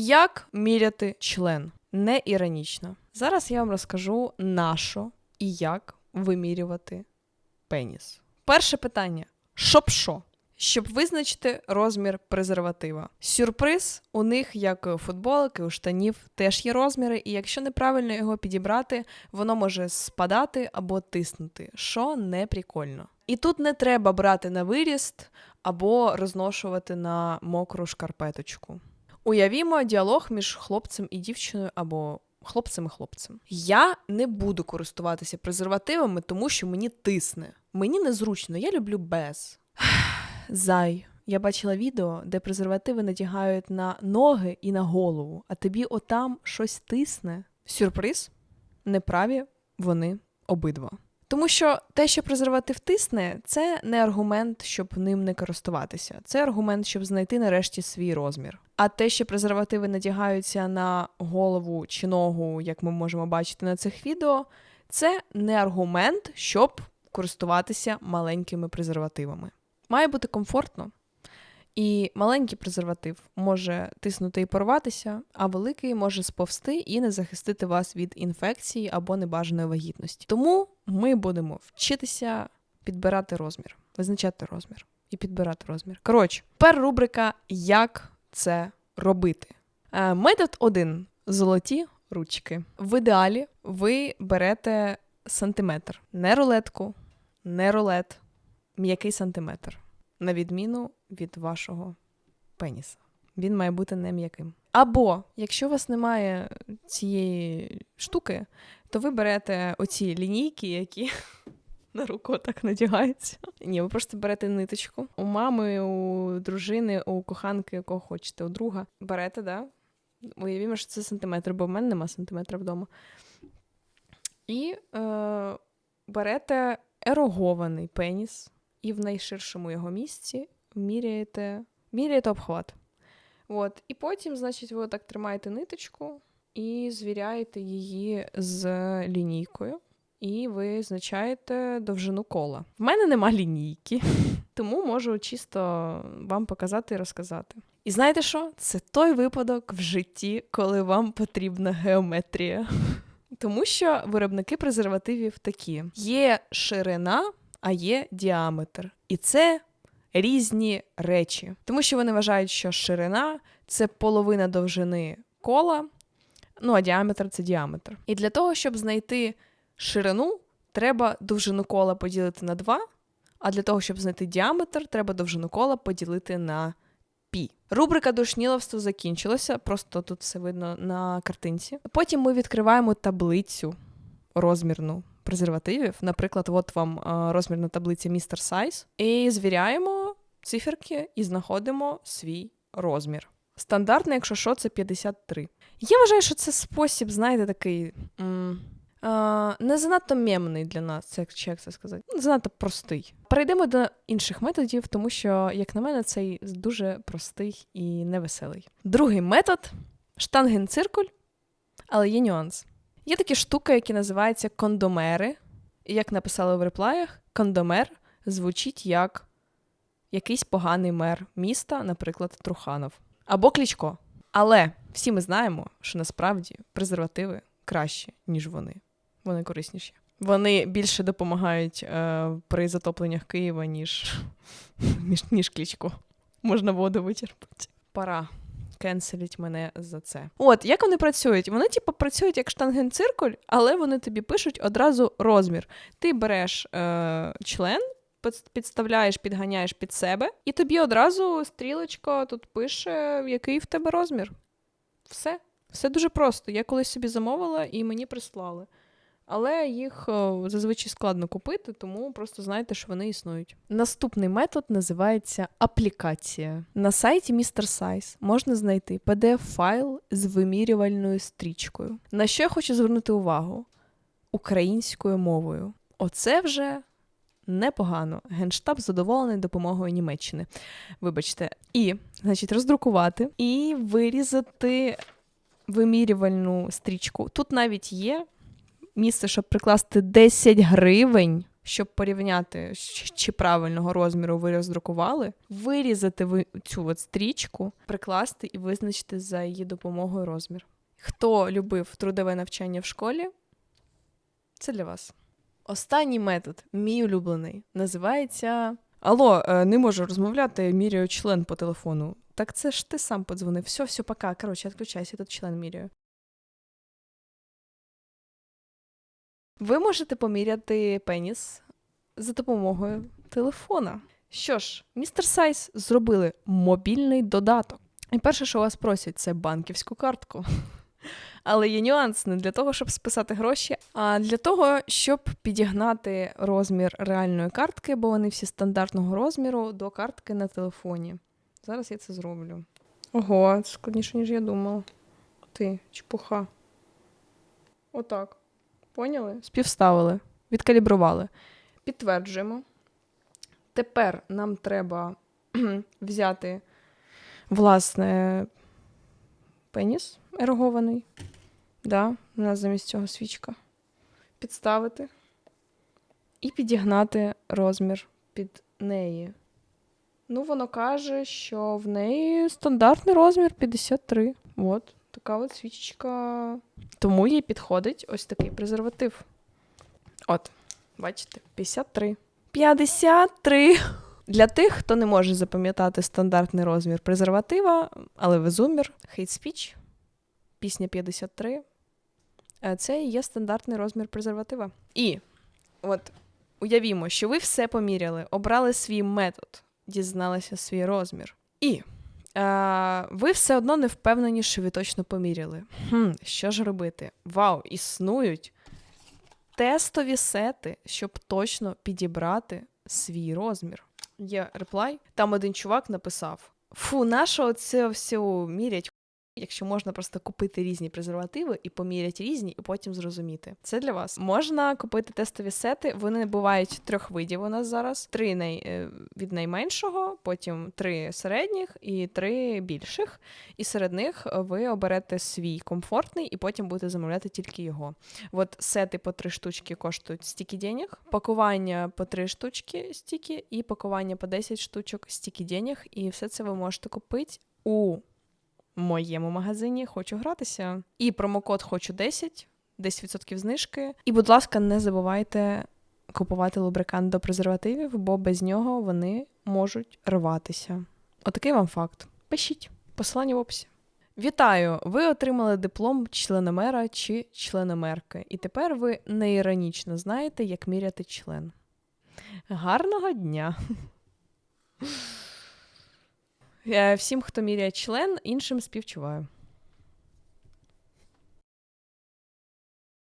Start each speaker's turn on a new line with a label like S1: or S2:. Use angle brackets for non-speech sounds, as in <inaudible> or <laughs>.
S1: Як міряти член? Не іронічно. Зараз я вам розкажу на що і як вимірювати пеніс. Перше питання: щоб що? Щоб визначити розмір презерватива. Сюрприз у них, як у футболки, у штанів, теж є розміри, і якщо неправильно його підібрати, воно може спадати або тиснути, що не прикольно. І тут не треба брати на виріст або розношувати на мокру шкарпеточку. Уявімо діалог між хлопцем і дівчиною або хлопцем і хлопцем. Я не буду користуватися презервативами, тому що мені тисне. Мені незручно, я люблю без. <sighs> Зай. Я бачила відео, де презервативи надягають на ноги і на голову, а тобі отам щось тисне. Сюрприз? Неправі вони обидва. Тому що те, що презерватив тисне, це не аргумент, щоб ним не користуватися. Це аргумент, щоб знайти нарешті свій розмір. А те, що презервативи надягаються на голову чи ногу, як ми можемо бачити на цих відео, це не аргумент, щоб користуватися маленькими презервативами. Має бути комфортно. І маленький презерватив може тиснути і порватися, а великий може сповзти і не захистити вас від інфекції або небажаної вагітності. Тому ми будемо вчитися підбирати розмір, визначати розмір і підбирати розмір. Коротше, тепер рубрика Як це робити. Е, Метод 1. Золоті ручки. В ідеалі ви берете сантиметр, не рулетку, не рулет, м'який сантиметр, на відміну від вашого пеніса. Він має бути не м'яким. Або, якщо у вас немає цієї штуки, то ви берете оці лінійки, які <laughs> на руку так надягаються. Ні, ви просто берете ниточку. У мами, у дружини, у коханки, у кого хочете, у друга. Берете, да? Уявімо, що це сантиметр, бо в мене нема сантиметра вдома. І е, берете ерогований пеніс, і в найширшому його місці міряєте, міряєте обхват. От. І потім, значить, ви отак тримаєте ниточку і звіряєте її з лінійкою, і ви визначаєте довжину кола. В мене нема лінійки, <laughs> тому можу чисто вам показати і розказати. І знаєте що? Це той випадок в житті, коли вам потрібна геометрія. <laughs> Тому що виробники презервативів такі: є ширина, а є діаметр. І це різні речі. Тому що вони вважають, що ширина це половина довжини кола, ну а діаметр це діаметр. І для того, щоб знайти ширину, треба довжину кола поділити на 2, а для того, щоб знайти діаметр, треба довжину кола поділити на пі. Рубрика душніловство закінчилася, просто тут все видно на картинці. Потім ми відкриваємо таблицю розмірну презервативів. Наприклад, от вам е, розмірна таблиця Mr. Size. І звіряємо циферки і знаходимо свій розмір. Стандартний, якщо що, це 53. Я вважаю, що це спосіб, знаєте, такий. М- е, не занадто мемний для нас, це як це сказати. Ну, Занадто простий. Перейдемо до інших методів, тому що, як на мене, цей дуже простий і невеселий. Другий метод штангенциркуль, але є нюанс. Є такі штуки, які називаються кондомери. І як написали в реплаях, кондомер звучить як якийсь поганий мер міста, наприклад, Труханов. Або Клічко. Але всі ми знаємо, що насправді презервативи кращі, ніж вони. Вони корисніші. Вони більше допомагають е, при затопленнях Києва, ніж, <laughs> ніж, ніж Клічко. Можна воду вичерпати. Пора кенселіть мене за це. От як вони працюють? Вони, типу, працюють як штангенциркуль, але вони тобі пишуть одразу розмір. Ти береш е, член, під- підставляєш, підганяєш під себе, і тобі одразу стрілочка тут пише, який в тебе розмір. Все. Все дуже просто. Я колись собі замовила і мені прислали. Але їх е, зазвичай складно купити, тому просто знайте, що вони існують. Наступний метод називається аплікація. На сайті Mr. Size можна знайти PDF-файл з вимірювальною стрічкою. На що я хочу звернути увагу? Українською мовою. Оце вже непогано. Генштаб задоволений допомогою Німеччини. Вибачте. І, значить, роздрукувати і вирізати вимірювальну стрічку. Тут навіть є місце, щоб прикласти 10 гривень, щоб порівняти, чи правильного розміру ви роздрукували, вирізати ви цю от стрічку, прикласти і визначити за її допомогою розмір. Хто любив трудове навчання в школі, це для вас. Останній метод, мій улюблений, називається. Алло, е, не можу розмовляти, міряю член по телефону. Так це ж ти сам подзвонив. Все, все, пока. Коротше, відключайся, тут член міряю. Ви можете поміряти пеніс за допомогою телефона. Що ж, містер Сайз зробили мобільний додаток. І перше, що вас просять, це банківську картку. Але є нюанс не для того, щоб списати гроші, а для того, щоб підігнати розмір реальної картки, бо вони всі стандартного розміру до картки на телефоні. Зараз я це зроблю. Ого, складніше, ніж я думала. Ти, чепуха. Отак. Поняли? Співставили, відкалібрували. Підтверджуємо. Тепер нам треба <clears throat> взяти, власне, пеніс ерогований. Да, у нас замість цього свічка. Підставити і підігнати розмір під неї. Ну, воно каже, що в неї стандартний розмір 53. От, така от свічечка. Тому їй підходить ось такий презерватив. От, бачите, 53. 53! Для тих, хто не може запам'ятати стандартний розмір презерватива, але ви зумір, hate speech, пісня 53. Е, Це і є стандартний розмір презерватива. І от уявімо, що ви все поміряли, обрали свій метод, дізналися свій розмір. І ви все одно не впевнені, що ви точно поміряли. Хм, що ж робити? Вау, існують тестові сети, щоб точно підібрати свій розмір. Є реплай. Там один чувак написав: Фу, наша це все мірять? Якщо можна просто купити різні презервативи і поміряти різні, і потім зрозуміти. Це для вас. Можна купити тестові сети. Вони бувають трьох видів у нас зараз: три най... е, від найменшого, потім три середніх і три більших. І серед них ви оберете свій комфортний, і потім будете замовляти тільки його. От сети по три штучки коштують стільки денег, пакування по три штучки стільки, і пакування по 10 штучок стільки денег. І все це ви можете купити у моєму магазині хочу гратися. І промокод хочу 10, 10% знижки. І, будь ласка, не забувайте купувати лубрикант до презервативів, бо без нього вони можуть рватися. Отакий вам факт. Пишіть, посилання в описі. Вітаю! Ви отримали диплом членомера чи членомерки, і тепер ви неіронічно знаєте, як міряти член. Гарного дня! Е, Всім, хто міряє член, іншим співчуваю.